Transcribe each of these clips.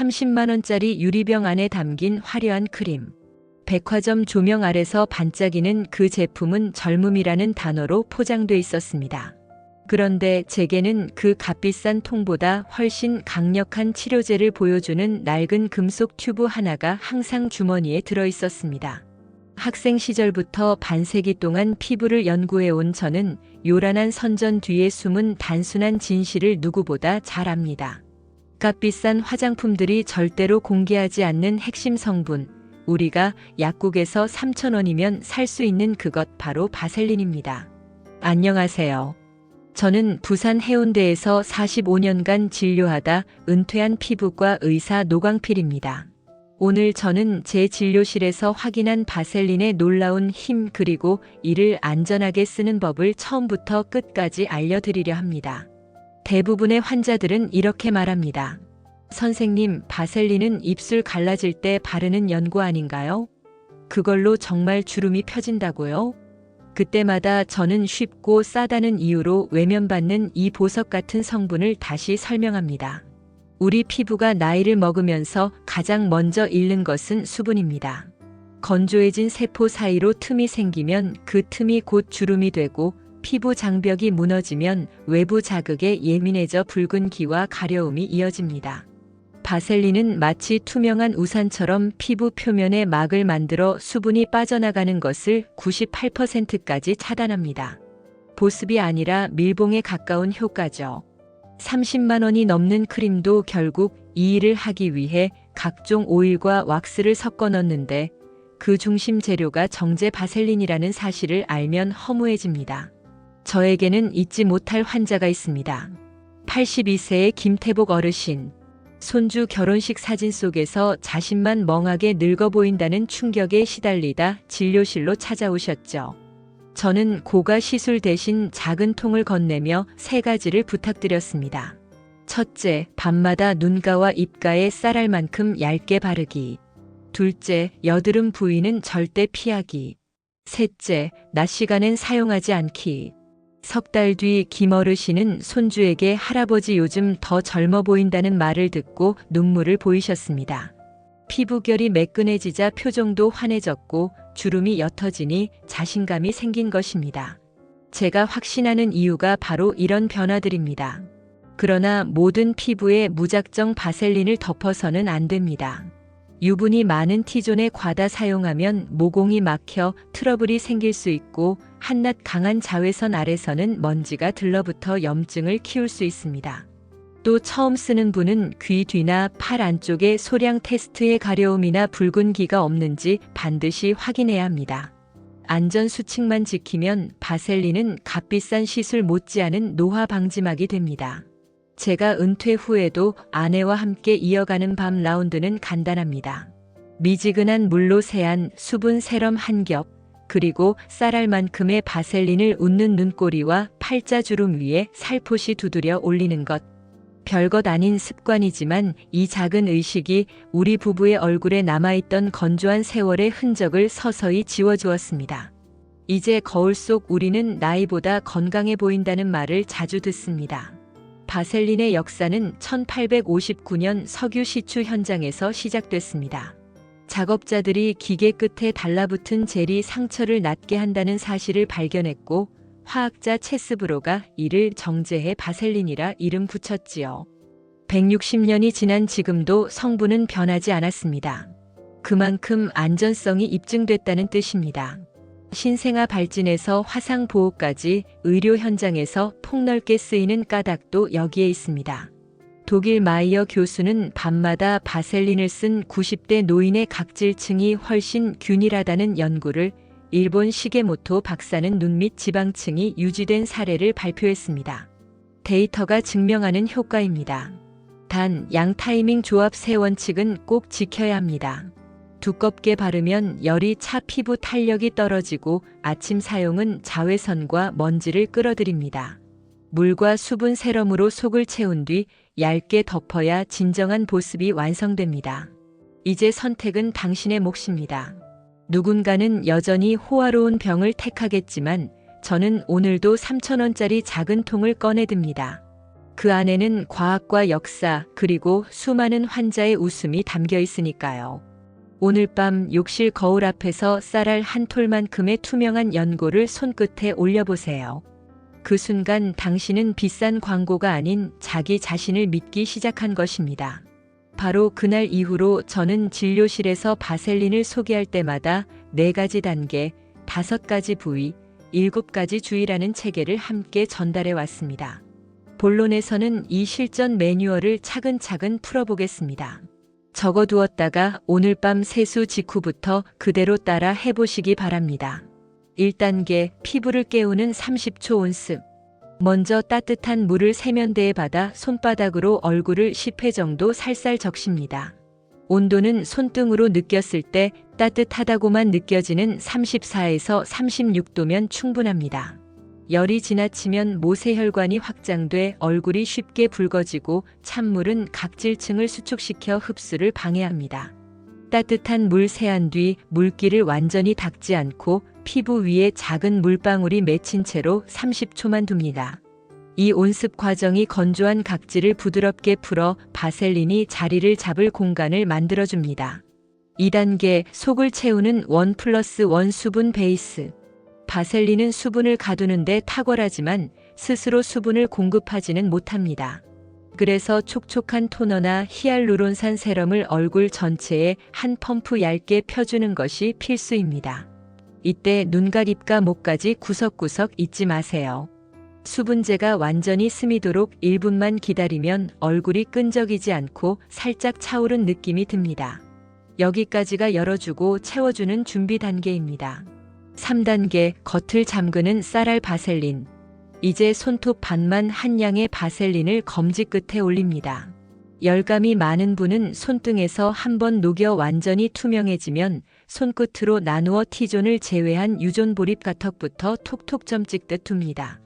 30만원짜리 유리병 안에 담긴 화려한 크림. 백화점 조명 아래서 반짝이는 그 제품은 젊음이라는 단어로 포장돼 있었습니다. 그런데 제게는 그 값비싼 통보다 훨씬 강력한 치료제를 보여주는 낡은 금속 튜브 하나가 항상 주머니에 들어 있었습니다. 학생 시절부터 반세기 동안 피부를 연구해온 저는 요란한 선전 뒤에 숨은 단순한 진실을 누구보다 잘 압니다. 값비싼 화장품들이 절대로 공개하지 않는 핵심 성분, 우리가 약국에서 3,000원이면 살 수 있는 그것 바로 바셀린입니다. 안녕하세요. 저는 부산 해운대에서 45년간 진료하다 은퇴한 피부과 의사 노광필입니다. 오늘 저는 제 진료실에서 확인한 바셀린의 놀라운 힘 그리고 이를 안전하게 쓰는 법을 처음부터 끝까지 알려드리려 합니다. 대부분의 환자들은 이렇게 말합니다. 선생님, 바셀린은 입술 갈라질 때 바르는 연고 아닌가요? 그걸로 정말 주름이 펴진다고요? 그때마다 저는 쉽고 싸다는 이유로 외면받는 이 보석 같은 성분을 다시 설명합니다. 우리 피부가 나이를 먹으면서 가장 먼저 잃는 것은 수분입니다. 건조해진 세포 사이로 틈이 생기면 그 틈이 곧 주름이 되고 피부 장벽이 무너지면 외부 자극에 예민해져 붉은 기와 가려움이 이어집니다. 바셀린은 마치 투명한 우산처럼 피부 표면에 막을 만들어 수분이 빠져나가는 것을 98%까지 차단합니다. 보습이 아니라 밀봉에 가까운 효과죠. 30만 원이 넘는 크림도 결국 이 일을 하기 위해 각종 오일과 왁스를 섞어 넣는데 그 중심 재료가 정제 바셀린이라는 사실을 알면 허무해집니다. 저에게는 잊지 못할 환자가 있습니다. 82세의 김태복 어르신. 손주 결혼식 사진 속에서 자신만 멍하게 늙어 보인다는 충격에 시달리다 진료실로 찾아오셨죠. 저는 고가 시술 대신 작은 통을 건네며 세 가지를 부탁드렸습니다. 첫째, 밤마다 눈가와 입가에 쌀알 만큼 얇게 바르기. 둘째, 여드름 부위는 절대 피하기. 셋째, 낮 시간엔 사용하지 않기. 석 달 뒤 김어르신은 손주에게 할아버지 요즘 더 젊어 보인다는 말을 듣고 눈물을 보이셨습니다. 피부결이 매끈해지자 표정도 환해졌고 주름이 옅어지니 자신감이 생긴 것입니다. 제가 확신하는 이유가 바로 이런 변화들입니다. 그러나 모든 피부에 무작정 바셀린을 덮어서는 안 됩니다. 유분이 많은 T존에 과다 사용하면 모공이 막혀 트러블이 생길 수 있고 한낮 강한 자외선 아래서는 먼지가 들러붙어 염증을 키울 수 있습니다. 또 처음 쓰는 분은 귀 뒤나 팔 안쪽에 소량 테스트의 가려움이나 붉은기가 없는지 반드시 확인해야 합니다. 안전 수칙만 지키면 바셀린은 값비싼 시술 못지않은 노화 방지막이 됩니다. 제가 은퇴 후에도 아내와 함께 이어가는 밤 라운드는 간단합니다. 미지근한 물로 세안 수분 세럼 한 겹, 그리고 쌀알 만큼의 바셀린을 웃는 눈꼬리와 팔자주름 위에 살포시 두드려 올리는 것. 별것 아닌 습관이지만 이 작은 의식이 우리 부부의 얼굴에 남아있던 건조한 세월의 흔적을 서서히 지워주었습니다. 이제 거울 속 우리는 나이보다 건강해 보인다는 말을 자주 듣습니다. 바셀린의 역사는 1859년 석유 시추 현장에서 시작됐습니다. 작업자들이 기계 끝에 달라붙은 젤이 상처를 낫게 한다는 사실을 발견했고 화학자 체스브로가 이를 정제해 바셀린이라 이름 붙였지요. 160년이 지난 지금도 성분은 변하지 않았습니다. 그만큼 안전성이 입증됐다는 뜻입니다. 신생아 발진에서 화상 보호까지 의료 현장에서 폭넓게 쓰이는 까닭도 여기에 있습니다. 독일 마이어 교수는 밤마다 바셀린을 쓴 90대 노인의 각질층이 훨씬 균일하다는 연구를 일본 시게모토 박사는 눈밑 지방층이 유지된 사례를 발표했습니다. 데이터가 증명하는 효과입니다. 단, 양 타이밍 조합 세 원칙은 꼭 지켜야 합니다. 두껍게 바르면 열이 차 피부 탄력이 떨어지고 아침 사용은 자외선과 먼지를 끌어들입니다. 물과 수분 세럼으로 속을 채운 뒤 얇게 덮어야 진정한 보습이 완성됩니다. 이제 선택은 당신의 몫입니다. 누군가는 여전히 호화로운 병을 택하겠지만 저는 오늘도 3,000원짜리 작은 통을 꺼내듭니다. 그 안에는 과학과 역사, 그리고 수많은 환자의 웃음이 담겨 있으니까요. 오늘 밤 욕실 거울 앞에서 쌀알 한 톨만큼의 투명한 연고를 손끝에 올려보세요. 그 순간 당신은 비싼 광고가 아닌 자기 자신을 믿기 시작한 것입니다. 바로 그날 이후로 저는 진료실에서 바셀린을 소개할 때마다 네 가지 단계, 다섯 가지 부위, 일곱 가지 주의라는 체계를 함께 전달해 왔습니다. 본론에서는 이 실전 매뉴얼을 차근차근 풀어보겠습니다. 적어두었다가 오늘 밤 세수 직후부터 그대로 따라 해보시기 바랍니다. 1단계 피부를 깨우는 30초 온습. 먼저 따뜻한 물을 세면대에 받아 손바닥으로 얼굴을 10회 정도 살살 적십니다. 온도는 손등으로 느꼈을 때 따뜻하다고만 느껴지는 34에서 36도면 충분합니다. 열이 지나치면 모세혈관이 확장돼 얼굴이 쉽게 붉어지고 찬물은 각질층을 수축시켜 흡수를 방해합니다. 따뜻한 물 세안 뒤 물기를 완전히 닦지 않고 피부 위에 작은 물방울이 맺힌 채로 30초만 둡니다. 이 온습 과정이 건조한 각질을 부드럽게 풀어 바셀린이 자리를 잡을 공간을 만들어줍니다. 2단계 속을 채우는 원 플러스 원 수분 베이스. 바셀린은 수분을 가두는데 탁월하지만 스스로 수분을 공급하지는 못합니다. 그래서 촉촉한 토너나 히알루론산 세럼을 얼굴 전체에 한 펌프 얇게 펴주는 것이 필수입니다. 이때 눈각 입가 목까지 구석구석 잊지 마세요. 수분제가 완전히 스미도록 1분만 기다리면 얼굴이 끈적이지 않고 살짝 차오른 느낌이 듭니다. 여기까지가 열어주고 채워주는 준비 단계입니다. 3단계 겉을 잠그는 쌀알 바셀린. 이제 손톱 반만 한 양의 바셀린을 검지 끝에 올립니다. 열감이 많은 분은 손등에서 한번 녹여 완전히 투명해지면 손끝으로 나누어 T존을 제외한 유존 보립 가턱부터 톡톡 점 찍듯 둡니다.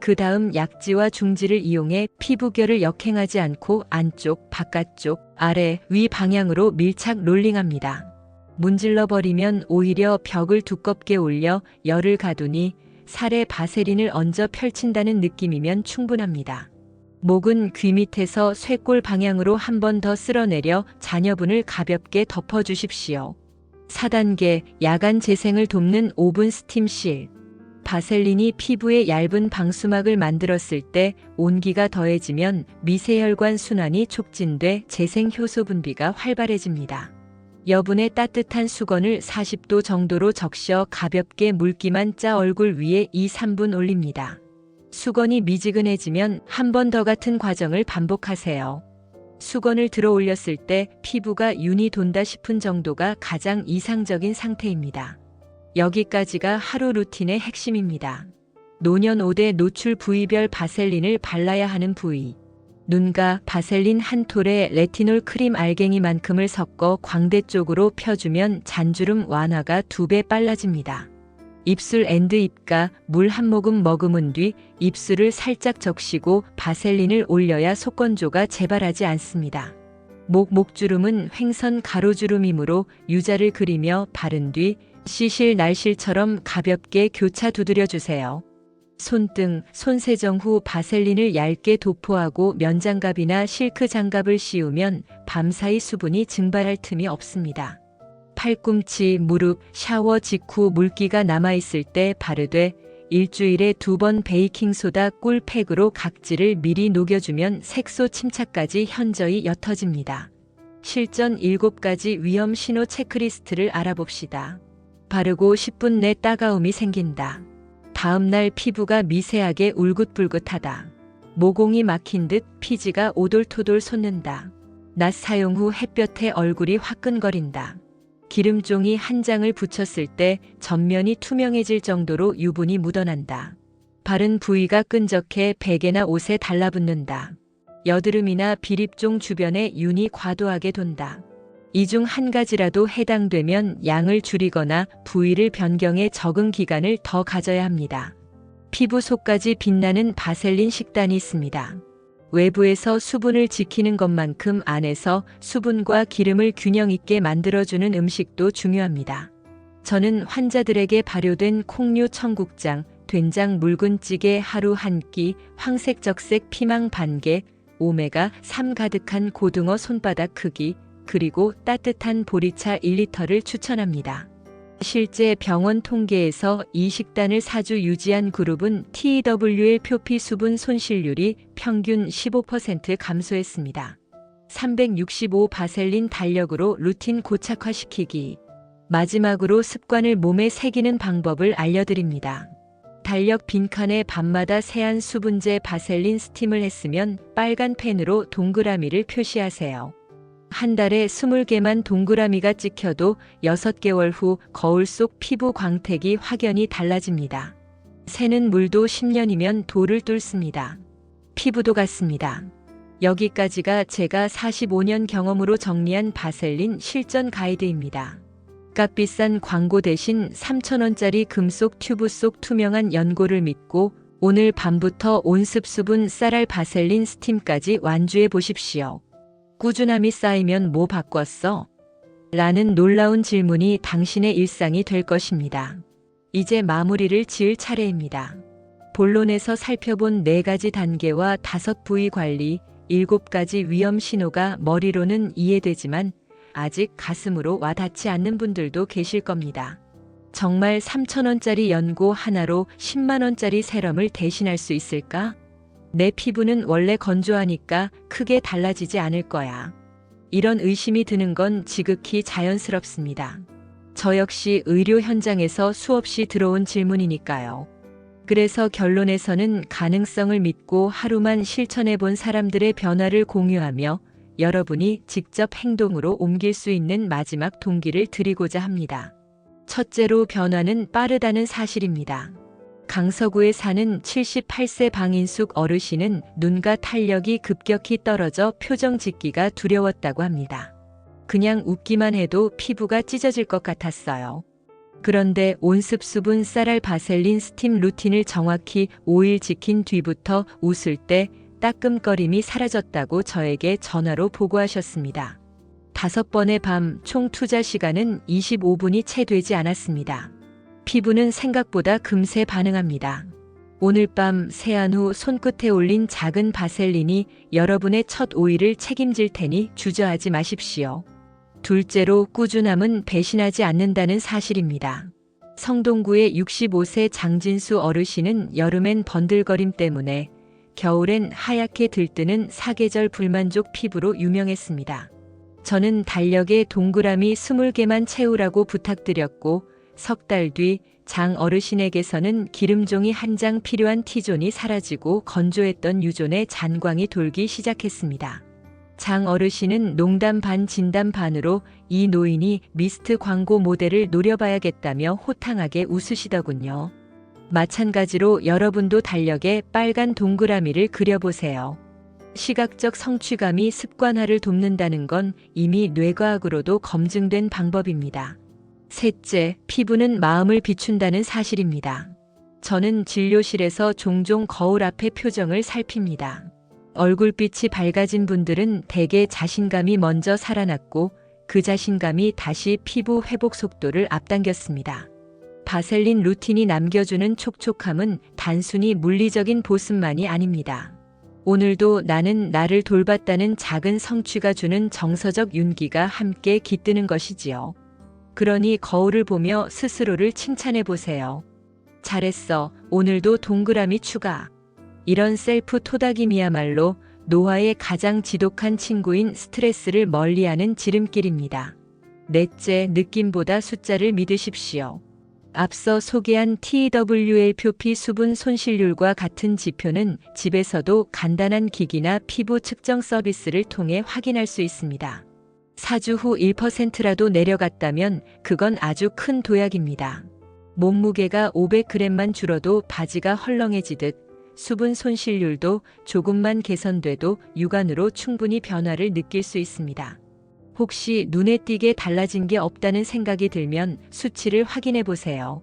그 다음 약지와 중지를 이용해 피부결을 역행하지 않고 안쪽, 바깥쪽, 아래, 위 방향으로 밀착 롤링합니다. 문질러 버리면 오히려 벽을 두껍게 올려 열을 가두니 살에 바세린을 얹어 펼친다는 느낌이면 충분합니다. 목은 귀 밑에서 쇄골 방향으로 한 번 더 쓸어내려 잔여분을 가볍게 덮어주십시오. 4단계 야간 재생을 돕는 오븐 스팀실. 바셀린이 피부에 얇은 방수막을 만들었을 때 온기가 더해지면 미세혈관 순환이 촉진돼 재생 효소 분비가 활발해집니다. 여분의 따뜻한 수건을 40도 정도로 적셔 가볍게 물기만 짜 얼굴 위에 2, 3분 올립니다. 수건이 미지근해지면 한 번 더 같은 과정을 반복하세요. 수건을 들어 올렸을 때 피부가 윤이 돈다 싶은 정도가 가장 이상적인 상태입니다. 여기까지가 하루 루틴의 핵심입니다. 노년 5대 노출 부위별 바셀린을 발라야 하는 부위. 눈과 바셀린 한 톨에 레티놀 크림 알갱이만큼을 섞어 광대 쪽으로 펴주면 잔주름 완화가 두 배 빨라집니다. 입술 앤드 입가 물 한 모금 머금은 뒤 입술을 살짝 적시고 바셀린을 올려야 속건조가 재발하지 않습니다. 목 목주름은 횡선 가로주름이므로 유자를 그리며 바른 뒤 시실 날실처럼 가볍게 교차 두드려 주세요. 손등, 손세정 후 바셀린을 얇게 도포하고 면장갑이나 실크 장갑을 씌우면 밤사이 수분이 증발할 틈이 없습니다. 팔꿈치, 무릎, 샤워 직후 물기가 남아있을 때 바르되 일주일에 두 번 베이킹소다 꿀팩으로 각질을 미리 녹여주면 색소 침착까지 현저히 옅어집니다. 실전 7가지 위험 신호 체크리스트를 알아봅시다. 바르고 10분 내 따가움이 생긴다. 다음날 피부가 미세하게 울긋불긋하다. 모공이 막힌 듯 피지가 오돌토돌 솟는다. 낮 사용 후 햇볕에 얼굴이 화끈거린다. 기름종이 한 장을 붙였을 때 전면이 투명해질 정도로 유분이 묻어난다. 바른 부위가 끈적해 베개나 옷에 달라붙는다. 여드름이나 비립종 주변에 윤이 과도하게 돈다. 이 중 한 가지라도 해당되면 양을 줄이거나 부위를 변경해 적응 기간을 더 가져야 합니다. 피부 속까지 빛나는 바셀린 식단이 있습니다. 외부에서 수분을 지키는 것만큼 안에서 수분과 기름을 균형 있게 만들어주는 음식도 중요합니다. 저는 환자들에게 발효된 콩류 청국장, 된장 묽은찌개 하루 한 끼, 황색적색 피망 반개, 오메가 3 가득한 고등어 손바닥 크기, 그리고 따뜻한 보리차 1리터를 추천합니다. 실제 병원 통계에서 이 식단을 4주 유지한 그룹은 TWL 표피 수분 손실률이 평균 15% 감소했습니다. 365 바셀린 달력으로 루틴 고착화시키기. 마지막으로 습관을 몸에 새기는 방법을 알려드립니다. 달력 빈칸에 밤마다 세안 수분제 바셀린 스팀을 했으면 빨간 펜으로 동그라미를 표시하세요. 한 달에 20개만 동그라미가 찍혀도 6개월 후 거울 속 피부 광택이 확연히 달라집니다. 새는 물도 10년이면 돌을 뚫습니다. 피부도 같습니다. 여기까지가 제가 45년 경험으로 정리한 바셀린 실전 가이드입니다. 값비싼 광고 대신 3,000원짜리 금속 튜브 속 투명한 연고를 믿고 오늘 밤부터 온습 수분 쌀알 바셀린 스팀까지 완주해 보십시오. 꾸준함이 쌓이면 뭐 바꿨어? 라는 놀라운 질문이 당신의 일상이 될 것입니다. 이제 마무리를 지을 차례입니다. 본론에서 살펴본 네 가지 단계와 다섯 부위 관리, 일곱 가지 위험 신호가 머리로는 이해되지만 아직 가슴으로 와 닿지 않는 분들도 계실 겁니다. 정말 3,000원짜리 연고 하나로 10만원짜리 세럼을 대신할 수 있을까? 내 피부는 원래 건조하니까 크게 달라지지 않을 거야. 이런 의심이 드는 건 지극히 자연스럽습니다. 저 역시 의료 현장에서 수없이 들어온 질문이니까요. 그래서 결론에서는 가능성을 믿고 하루만 실천해 본 사람들의 변화를 공유하며 여러분이 직접 행동으로 옮길 수 있는 마지막 동기를 드리고자 합니다. 첫째로 변화는 빠르다는 사실입니다. 강서구에 사는 78세 방인숙 어르신은 눈과 탄력이 급격히 떨어져 표정 짓기가 두려웠다고 합니다. 그냥 웃기만 해도 피부가 찢어질 것 같았어요. 그런데 온습 수분 쌀알 바셀린 스팀 루틴을 정확히 5일 지킨 뒤부터 웃을 때 따끔거림이 사라졌다고 저에게 전화로 보고하셨습니다. 다섯 번의 밤 총 투자 시간은 25분이 채 되지 않았습니다. 피부는 생각보다 금세 반응합니다. 오늘 밤 세안 후 손끝에 올린 작은 바셀린이 여러분의 첫 오일을 책임질 테니 주저하지 마십시오. 둘째로 꾸준함은 배신하지 않는다는 사실입니다. 성동구의 65세 장진수 어르신은 여름엔 번들거림 때문에 겨울엔 하얗게 들뜨는 사계절 불만족 피부로 유명했습니다. 저는 달력에 동그라미 20개만 채우라고 부탁드렸고 석 달 뒤 장 어르신에게서는 기름종이 한 장 필요한 T존이 사라지고 건조했던 유존에 잔광이 돌기 시작했습니다. 장 어르신은 농담 반 진담 반으로 이 노인이 미스트 광고 모델을 노려봐야겠다며 호탕하게 웃으시더군요. 마찬가지로 여러분도 달력에 빨간 동그라미를 그려보세요. 시각적 성취감이 습관화를 돕는다는 건 이미 뇌과학으로도 검증된 방법입니다. 셋째, 피부는 마음을 비춘다는 사실입니다. 저는 진료실에서 종종 거울 앞의 표정을 살핍니다. 얼굴빛이 밝아진 분들은 대개 자신감이 먼저 살아났고 그 자신감이 다시 피부 회복 속도를 앞당겼습니다. 바셀린 루틴이 남겨주는 촉촉함은 단순히 물리적인 보습만이 아닙니다. 오늘도 나는 나를 돌봤다는 작은 성취가 주는 정서적 윤기가 함께 깃드는 것이지요. 그러니 거울을 보며 스스로를 칭찬해 보세요. 잘했어. 오늘도 동그라미 추가. 이런 셀프 토닥임이야말로 노화의 가장 지독한 친구인 스트레스를 멀리하는 지름길입니다. 넷째, 느낌보다 숫자를 믿으십시오. 앞서 소개한 TWL 표피 수분 손실률과 같은 지표는 집에서도 간단한 기기나 피부 측정 서비스를 통해 확인할 수 있습니다. 4주 후 1%라도 내려갔다면 그건 아주 큰 도약입니다. 몸무게가 500g만 줄어도 바지가 헐렁해지듯 수분 손실률도 조금만 개선돼도 육안으로 충분히 변화를 느낄 수 있습니다. 혹시 눈에 띄게 달라진 게 없다는 생각이 들면 수치를 확인해 보세요.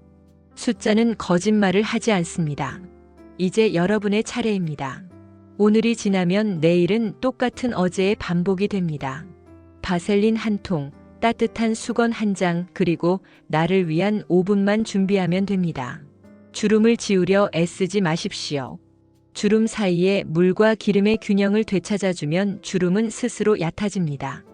숫자는 거짓말을 하지 않습니다. 이제 여러분의 차례입니다. 오늘이 지나면 내일은 똑같은 어제의 반복이 됩니다. 바셀린 한 통, 따뜻한 수건 한 장, 그리고 나를 위한 5분만 준비하면 됩니다. 주름을 지우려 애쓰지 마십시오. 주름 사이에 물과 기름의 균형을 되찾아주면 주름은 스스로 얕아집니다.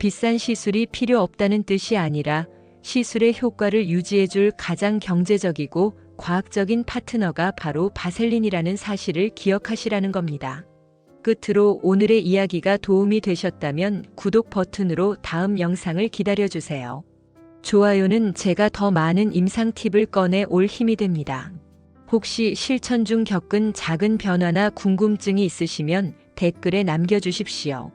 비싼 시술이 필요 없다는 뜻이 아니라 시술의 효과를 유지해줄 가장 경제적이고 과학적인 파트너가 바로 바셀린이라는 사실을 기억하시라는 겁니다. 끝으로 오늘의 이야기가 도움이 되셨다면 구독 버튼으로 다음 영상을 기다려주세요. 좋아요는 제가 더 많은 임상 팁을 꺼내 올 힘이 됩니다. 혹시 실천 중 겪은 작은 변화나 궁금증이 있으시면 댓글에 남겨주십시오.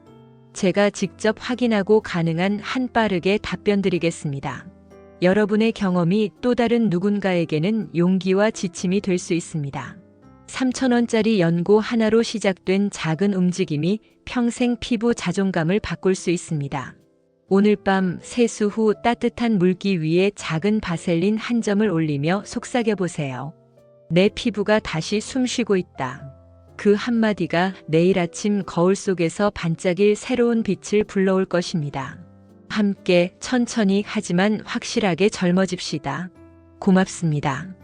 제가 직접 확인하고 가능한 한 빠르게 답변 드리겠습니다. 여러분의 경험이 또 다른 누군가에게는 용기와 지침이 될 수 있습니다. 3,000원짜리 연고 하나로 시작된 작은 움직임이 평생 피부 자존감을 바꿀 수 있습니다. 오늘 밤 세수 후 따뜻한 물기 위에 작은 바셀린 한 점을 올리며 속삭여 보세요. 내 피부가 다시 숨 쉬고 있다. 그 한마디가 내일 아침 거울 속에서 반짝일 새로운 빛을 불러올 것입니다. 함께 천천히 하지만 확실하게 젊어집시다. 고맙습니다.